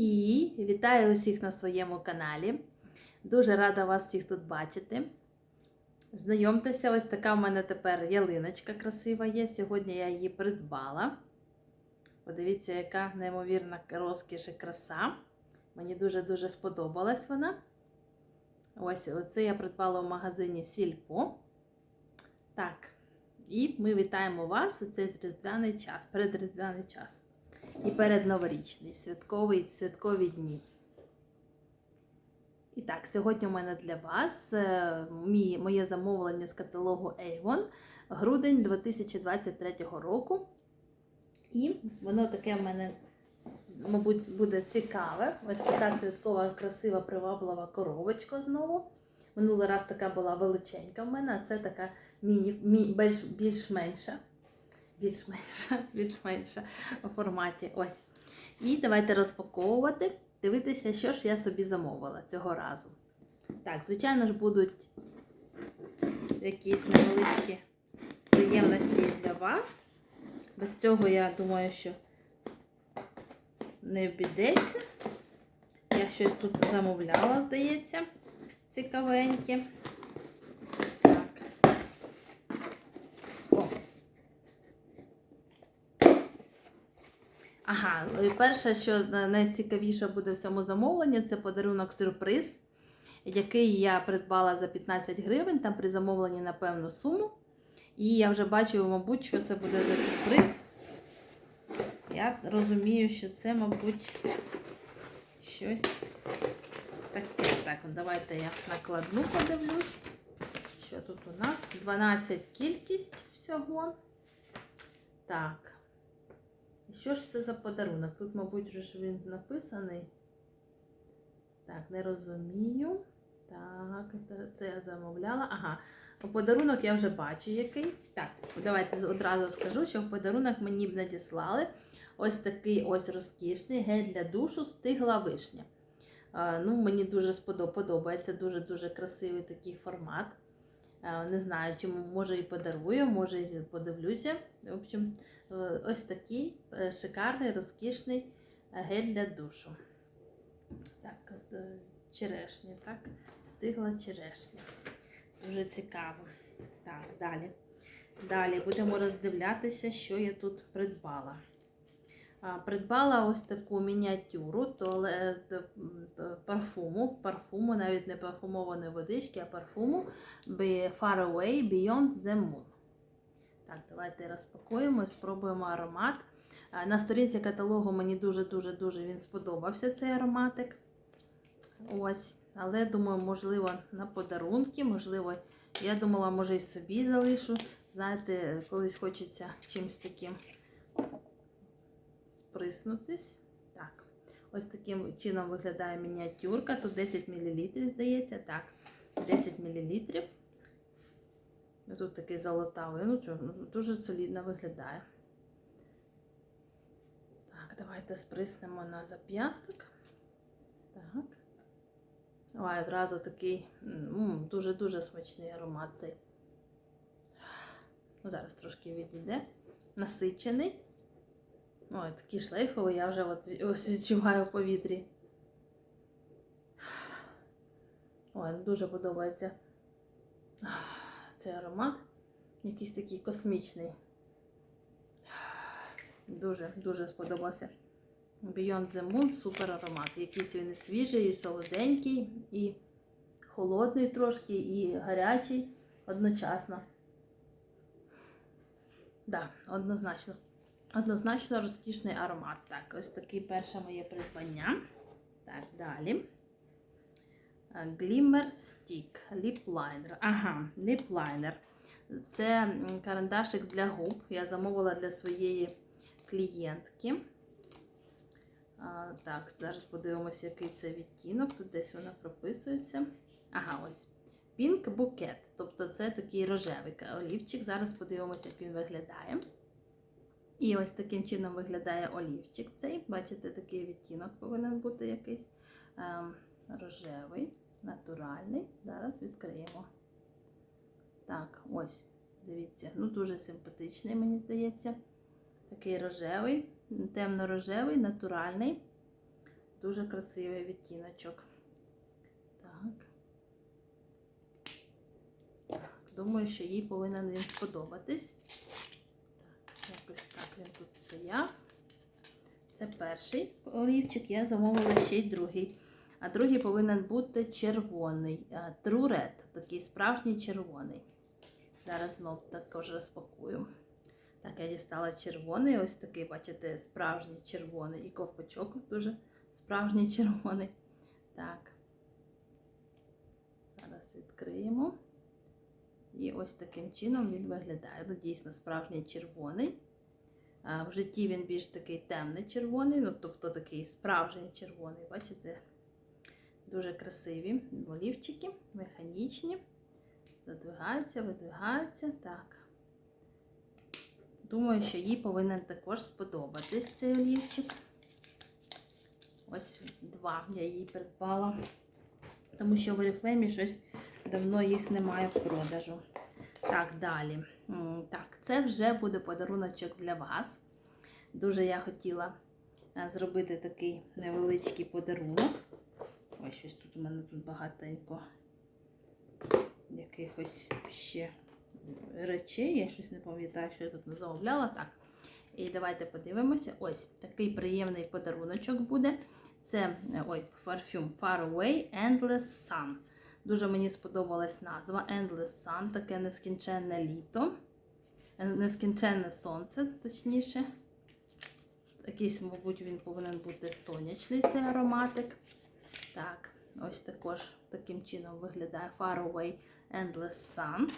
І вітаю усіх на своєму каналі. Дуже рада вас всіх тут бачити. Знайомтеся, ось така в мене тепер ялиночка красива є. Сьогодні я її придбала. Подивіться, яка неймовірна розкіш і краса. Мені дуже-дуже сподобалась вона. Ось оце я придбала в магазині Сільпо. Так, і ми вітаємо вас у цей різдвяний час, передріздвяний час. І передноворічний, святковий, святкові дні. І так, сьогодні у мене для вас е, мій, моє замовлення з каталогу Avon грудень 2023 року. І воно таке в мене, мабуть, буде цікаве. Ось така цвяткова, красива, приваблива коробочка знову. Минулий раз така була величенька в мене, а це така міні, мі, більш, більш-менша. Більш-менша, більш-менша у форматі. Ось. І давайте розпаковувати, дивитися, що ж я собі замовила цього разу. Так, звичайно ж, будуть якісь невеличкі приємності для вас. Без цього, я думаю, що не обійдеться. Я щось тут замовляла, здається, цікавеньке. Так. О. Ага, і перше, що найцікавіше буде в цьому замовленні, це подарунок сюрприз, який я придбала за 15 гривень, там при замовленні на певну суму. І я вже бачу, мабуть, що це буде за сюрприз. Я розумію, що це, мабуть, щось таке. Так, давайте я накладну подивлюсь. Що тут у нас? 12 кількість всього. Так. Що ж це за подарунок? Тут, мабуть, вже він написаний. Так, не розумію. Так, це- я замовляла. Ага. Подарунок я вже бачу який. Так, давайте одразу скажу, що в подарунок мені б надіслали ось такий ось розкішний гель для душу стигла вишня. Ну, Мені дуже сподоб- подобається, дуже-дуже красивий такий формат. А, Не знаю, чи може і подарую, може і подивлюся. В общем, е, ось такий е, шикарний, розкішний е, гель для душу. Так, от е, черешня, так? Стигла черешня. Дуже цікаво. Так, далі. Далі будемо роздивлятися, що я тут придбала. Придбала ось таку мініатюру туалет, парфуму, парфуму, навіть не парфумованої водички, а парфуму Far Away Beyond the Moon. Так, давайте розпакуємо і спробуємо аромат. На сторінці каталогу мені дуже-дуже-дуже він сподобався цей ароматик. Ось. Але думаю, можливо, на подарунки, можливо, я думала, може і собі залишу. Знаєте, колись хочеться чимось таким сприснутись. Так, ось таким чином виглядає мініатюрка. Тут 10 мл, здається. Так, 10 мл. Тут такий золотавий. Ну що, ну, дуже солідно виглядає. Так, давайте сприснемо на зап'ясток. Так. Ой, одразу такий дуже-дуже смачний аромат цей. Ну, зараз трошки відійде. Насичений. Ой, такий шлейфовий, я вже от, ось відчуваю в повітрі. Ой, дуже подобається цей аромат. Якийсь такий космічний. Дуже, дуже сподобався. Beyond the Moon супер аромат. Якийсь він свіжий, і солоденький, і холодний трошки, і гарячий одночасно. Так, да, однозначно. Однозначно розкішний аромат. Так, ось такий перше моє придбання. Так, далі. Glimmer Stick Lip Liner. Ага, Lip Liner. Це карандашик для губ. Я замовила для своєї клієнтки. Так, зараз подивимося, який це відтінок. Тут десь вона прописується. Ага, ось. Pink Bouquet. Тобто це такий рожевий олівчик. Зараз подивимося, як він виглядає. І ось таким чином виглядає олівчик цей. Бачите, такий відтінок повинен бути якийсь ем, рожевий, натуральний. Зараз відкриємо. Так, ось, дивіться, ну дуже симпатичний, мені здається. Такий рожевий, темно-рожевий, натуральний. Дуже красивий відтіночок. Так. Так, думаю, що їй повинен він сподобатись. Так, якось так він тут стояв. Це перший олівчик, я замовила ще й другий. А другий повинен бути червоний. а, True Red, такий справжній червоний. Зараз знов також розпакую. Так, я дістала червоний, ось такий, бачите, справжній червоний. І ковпачок дуже справжній червоний. Так. Зараз відкриємо. І ось таким чином він виглядає. Ну, дійсно, справжній червоний. В житті він більш такий темний червоний, ну, тобто такий справжній червоний, бачите? Дуже красиві олівчики, механічні. Задвигаються, видвигаються. Так. Думаю, що їй повинен також сподобатись цей олівчик. Ось два я їй придбала. Тому що в Oriflame щось давно їх немає в продажу. Так, далі. Так, це вже буде подаруночок для вас. Дуже я хотіла е, зробити такий невеличкий подарунок. Ось щось тут у мене тут багатенько якихось ще речей. Я щось не пам'ятаю, що я тут не замовляла. Так. І давайте подивимося. Ось такий приємний подаруночок буде. Це е, ой, парфюм Far Away Endless Sun. Дуже мені сподобалась назва Endless Sun, таке нескінченне літо, е, нескінченне сонце, точніше. Якийсь, мабуть, він повинен бути сонячний цей ароматик. Так, ось також таким чином виглядає Far Endless Sun.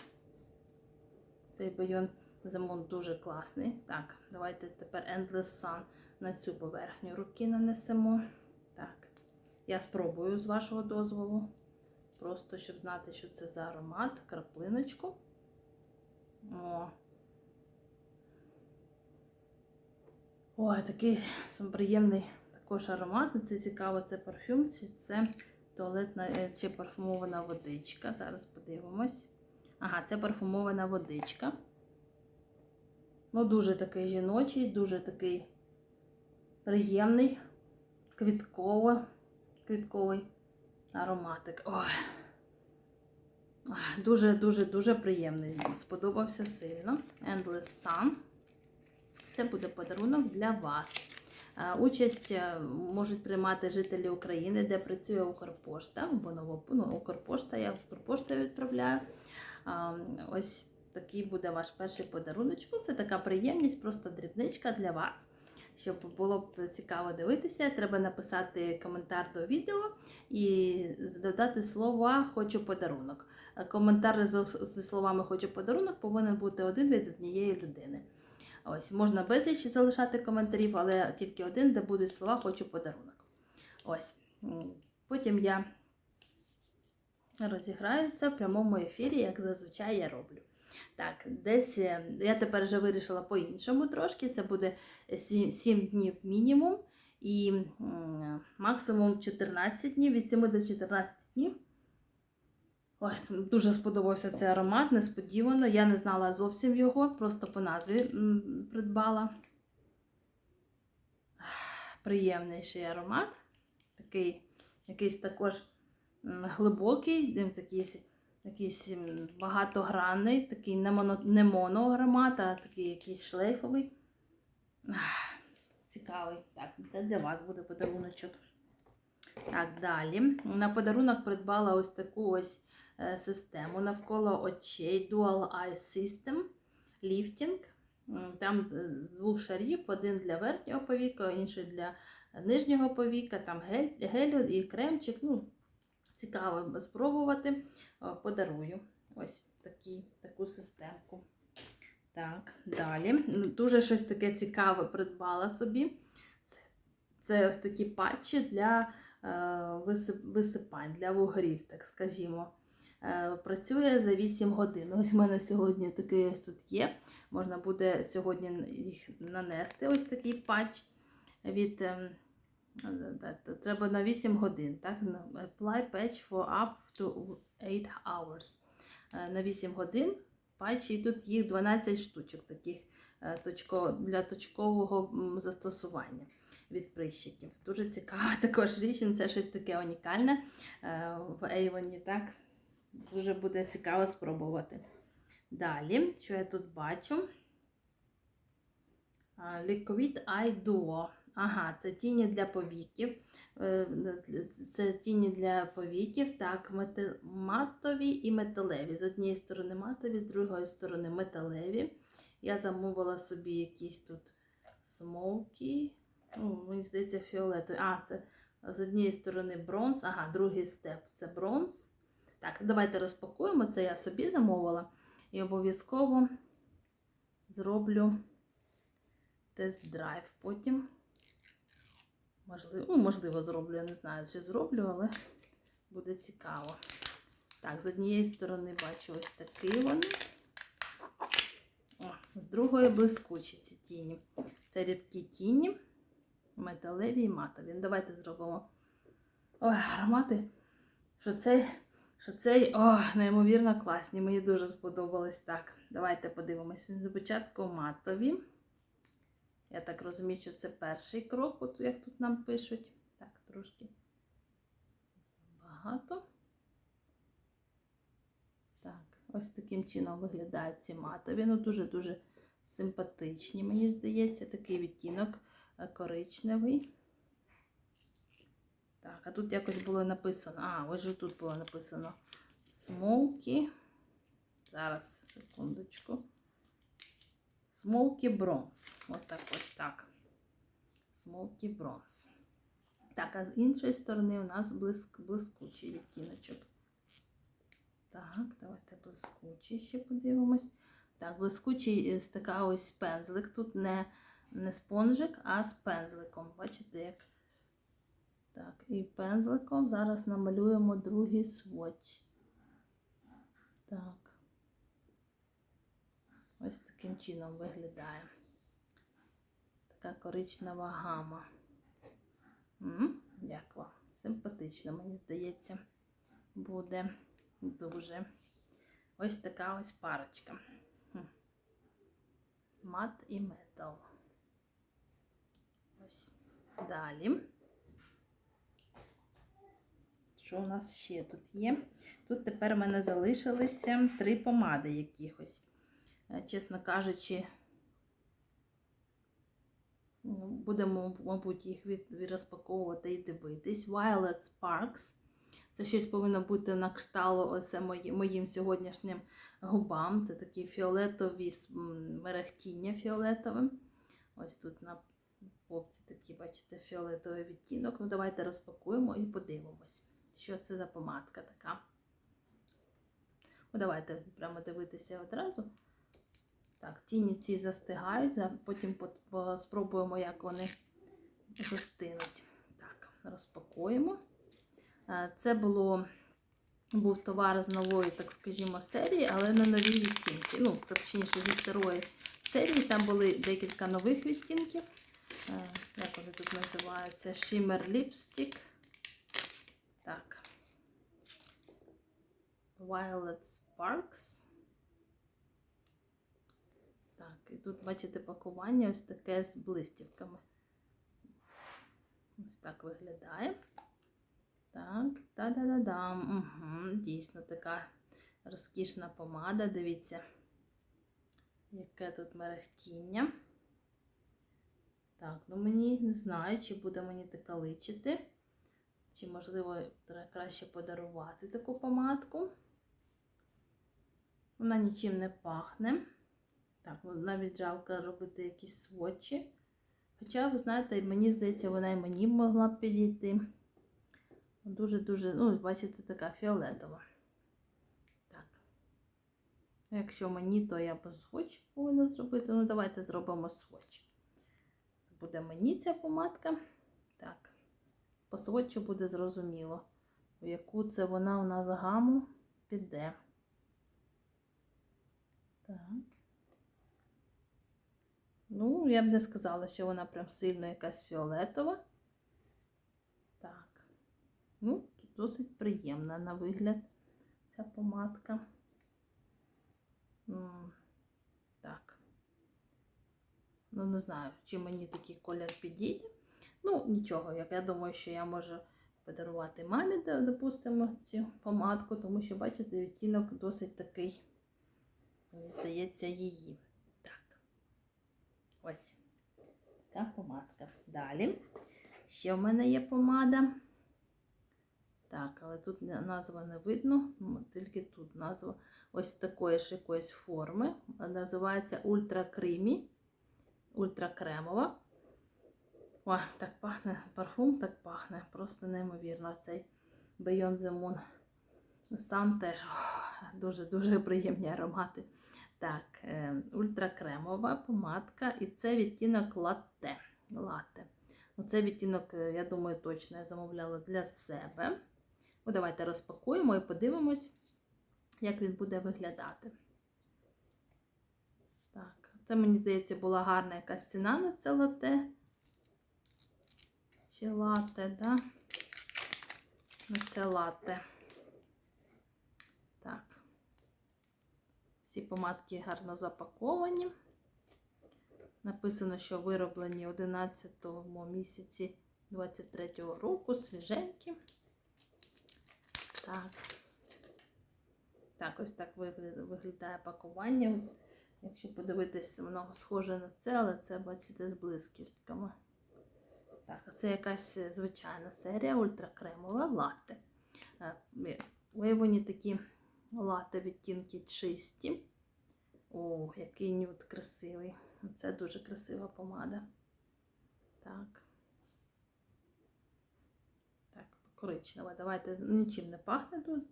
Цей байон замон дуже класний. Так, давайте тепер Endless Sun на цю поверхню руки нанесемо. Так, я спробую з вашого дозволу. Просто щоб знати, що це за аромат, краплиночку. О. Ой, такий приємний також аромат. Це цікаво, це парфюм, чи це туалетна е, чи парфумована водичка. Зараз подивимось. Ага, це парфумована водичка. Ну, дуже такий жіночий, дуже такий приємний, квітково, квітковий ароматик. Ой. Дуже-дуже-дуже приємний. Сподобався сильно. Endless Sun. Це буде подарунок для вас. Е, Участь е, можуть приймати жителі України, де працює Укрпошта, бо ново, ну, Укрпошта, я Укрпоштою відправляю. Ось такий буде ваш перший подарунок. Це така приємність, просто дрібничка для вас. Щоб було б цікаво дивитися, треба написати коментар до відео і додати слова Хочу подарунок. Коментар зі словами Хочу подарунок повинен бути один від однієї людини. Ось, можна безліч залишати коментарів, але тільки один, де будуть слова Хочу подарунок. Ось. Потім я розіграю це в прямому ефірі, як зазвичай я роблю. Так, десь е, я тепер вже вирішила по-іншому трошки. Це буде 7, днів мінімум і максимум 14 днів, від 7 до 14 днів. Ой, дуже сподобався цей аромат, несподівано. Я не знала зовсім його, просто по назві придбала. Приємніший аромат. Такий, якийсь також глибокий, такий, якийсь багатогранний, такий не, моно, не моноаромат, а такий якийсь шлейфовий. Цікавий. Так, це для вас буде подаруночок. Так, далі. На подарунок придбала ось таку ось е, систему навколо очей Dual Eye System Lifting. Там е, з двох шарів, один для верхнього повіка, інший для нижнього повіка, там гель, гель і кремчик. Ну, цікаво спробувати. Подарую ось такі, таку системку. Так, далі. Ну, Дуже щось таке цікаве придбала собі. Це, ось такі патчі для е, висипань, для вугрів, так скажімо. Е, Працює за 8 годин. Ось в мене сьогодні такий ось тут є. Можна буде сьогодні їх нанести. Ось такий патч від. Треба на 8 годин. Так? Apply patch for up to 8 hours. Е, На 8 годин патчі, і тут їх 12 штучок таких е, для точкового застосування. від прищиків. Дуже цікава також річ, це щось таке унікальне е, в Avon, так? Дуже буде цікаво спробувати. Далі, що я тут бачу? Liquid Eye Duo. Ага, це тіні для повіків. Е, Це тіні для повіків, так, матові і металеві. З однієї сторони матові, з другої сторони металеві. Я замовила собі якісь тут смокі. Ну, мені здається, фіолетові. А, це з однієї сторони бронз. Ага, другий степ це бронз. Так, давайте розпакуємо. Це я собі замовила. І обов'язково зроблю тест-драйв потім. Можливо, ну, можливо, зроблю, я не знаю, що зроблю, але буде цікаво. Так, з однієї сторони бачу ось такі вони. О, з другої блискучі ці тіні. Це рідкі тіні, металеві і матові. Ну, Давайте зробимо. Ой, аромати. Що цей, що цей, о, неймовірно класні. Мені дуже сподобалось. Так, давайте подивимося. Спочатку матові. Я так розумію, що це перший крок, от як тут нам пишуть. Так, трошки багато. Так, ось таким чином виглядають ці матові. Ну, дуже-дуже симпатичні, мені здається, такий відтінок е, коричневий. Так, а тут якось було написано. А, ось тут було написано Smoky. Зараз, секундочку. Smoky Bronze. Ось так ось так. Smoky Bronze. Так, а з іншої сторони у нас блиск, блискучий відтіночок. Так, давайте блискучий ще подивимось. Так, блискучий е, така ось пензлик. Тут не, не спонжик, а з пензликом. Бачите, як. Так, і пензликом зараз намалюємо другий сводч. Так. Ось таким чином виглядає. Така коричнева гама. Як вам? Симпатично, мені здається, буде дуже. Ось така ось парочка. Мат і метал. Ось. Далі. Що у нас ще тут є? Тут тепер в мене залишилися три помади якихось. Е, Чесно кажучи, ну, будемо, мабуть, їх розпаковувати і дивитись. Violet Sparks. Це щось повинно бути на кшталт ось мої, моїм сьогоднішнім губам. Це такі фіолетові мерехтіння фіолетовим. Ось тут на попці такі, бачите, фіолетовий відтінок. Ну, давайте розпакуємо і подивимось, що це за помадка така. Ну, давайте прямо дивитися одразу. Так, тіні ці застигають, потім по- по- спробуємо, як вони застинуть. Так, розпакуємо. Е, Це було, був товар з нової, так скажімо, серії, але не нові відтінки. Ну, точніше, зі старої серії. Там були декілька нових відтінків. Е, Як вони тут називаються? Shimmer Lipstick. Так. Violet Sparks. Так, і тут, бачите, пакування ось таке з блистівками. Ось так виглядає. Так, та-да-да-дам. Угу, дійсно така розкішна помада. Дивіться, яке тут мерехтіння. Так, ну мені не знаю, чи буде мені така личити. Чи, можливо, тре- краще подарувати таку помадку. Вона нічим не пахне. Так, ну, навіть жалко робити якісь сводчі. Хоча, ви знаєте, мені здається, вона і мені могла б підійти. Дуже-дуже, ну, бачите, така фіолетова. Так. Ну, Якщо мені, то я б сводч повинна зробити. Ну, давайте зробимо сводч. Буде мені ця помадка. Так. По сводчу буде зрозуміло, в яку це вона у нас гаму піде. Так. Ну, я б не сказала, що вона прям сильно якась фіолетова. Так. Ну, тут досить приємна на вигляд ця помадка. Так. Ну, не знаю, чи мені такий колір підійде. Ну, нічого, як я думаю, що я можу подарувати мамі, допустимо, цю помадку, тому що, бачите, відтінок досить такий, мені здається, її. Ось. Така помадка. Далі. Ще в мене є помада. Так, але тут назва не видно, тільки тут назва ось такої ж якоїсь форми. Називається Ультра Кримі. Ультра. Ой, так пахне, парфум так пахне, просто неймовірно. Цей Beyond the Moon сам теж дуже-дуже приємні аромати. Так, е, ультракремова помадка, і це відтінок латте. латте. Ну, це відтінок, е, я думаю, точно я замовляла для себе. Ну, давайте розпакуємо і подивимось, як він буде виглядати. Так, це, мені здається, була гарна якась ціна на це лате. Чи лате, да? На це лате. Так. Всі помадки гарно запаковані. Написано, що вироблені 11 місяці 23-го року, свіженькі. Так. Так, ось так виглядає пакування. Якщо подивитись, воно схоже на це, але це, бачите, з блискітками. Так, це якась звичайна серія ультракремова латте. Виявлені такі латте відтінки чисті. О, який нюд красивий. Це дуже красива помада. Так. Так, коричнева. Давайте нічим не пахне тут.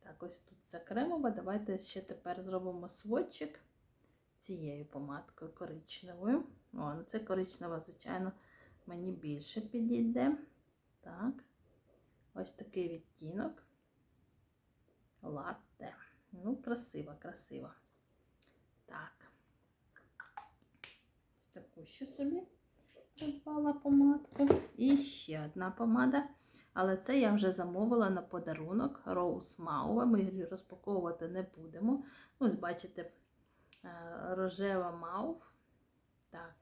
Так, ось тут це кремова. Давайте ще тепер зробимо сводчик цією помадкою коричневою. О, ну це коричнева, звичайно, мені більше підійде. Так. Ось такий відтінок. Латте. Ну, красиво, красиво. Так. Ось таку ще собі придбала помадку. І ще одна помада. Але це я вже замовила на подарунок Rose Mauve. Ми її розпаковувати не будемо. Ось бачите, е, рожева маув. Так.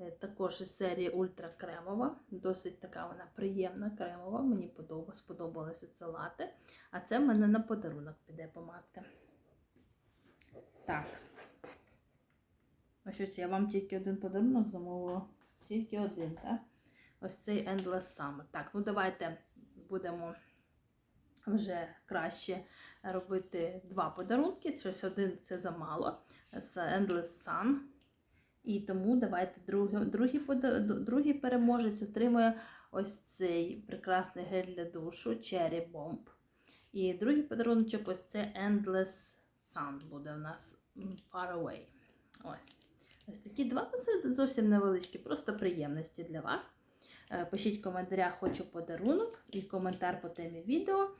Е, Також із серії ультра кремова. Досить така вона приємна кремова. Мені подоба- сподобалося це лате. А це в мене на подарунок піде помадка. Так. А щось я вам тільки один подарунок замовила. Тільки один, так? Ось цей Endless Summer. Так, ну давайте будемо вже краще робити два подарунки. Щось один це замало. З Endless Sun. І тому давайте другий, другий, другий переможець отримує ось цей прекрасний гель для душу Cherry Bomb. І другий подарунок ось це Endless Sun буде у нас Far Away. Ось. Ось такі два ну, це зовсім невеличкі, просто приємності для вас. Е, Пишіть в коментарях хочу подарунок і коментар по темі відео.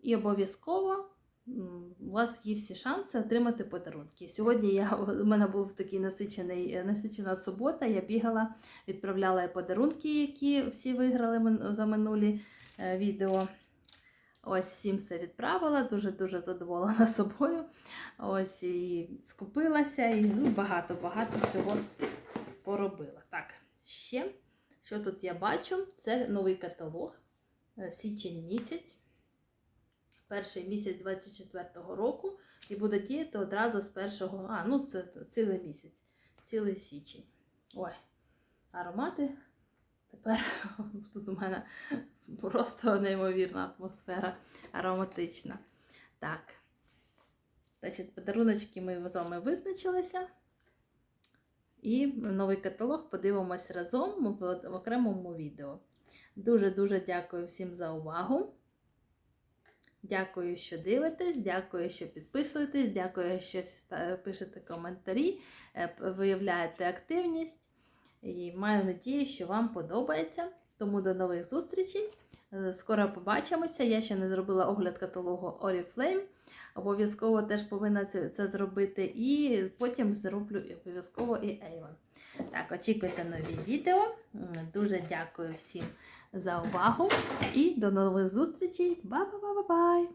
І обов'язково у вас є всі шанси отримати подарунки. Сьогодні я, у мене був такий насичений, е, насичена субота. Я бігала, відправляла подарунки, які всі виграли за минулі е, відео. Ось всім все відправила, дуже-дуже задоволена собою. Ось і скупилася, і ну, багато-багато всього поробила. Так, ще, що тут я бачу, це новий каталог, е, січень місяць, перший місяць 24-го року, і буде діяти одразу з першого, а, ну це цілий місяць, цілий січень. Ой, аромати. Тепер тут у мене просто неймовірна атмосфера ароматична. Так. Значить, подаруночки ми з вами визначилися. І новий каталог подивимось разом в окремому відео. Дуже-дуже дякую всім за увагу. Дякую, що дивитесь, дякую, що підписуєтесь, дякую, що пишете коментарі, е, виявляєте активність. І маю надію, що вам подобається. Тому до нових зустрічей. Е, Скоро побачимося. Я ще не зробила огляд каталогу Oriflame. Обов'язково теж повинна це, зробити. І потім зроблю обов'язково і Avon. Так, очікуйте нові відео. Дуже дякую всім за увагу і до нових зустрічей. Ба-ба-ба-ба-бай!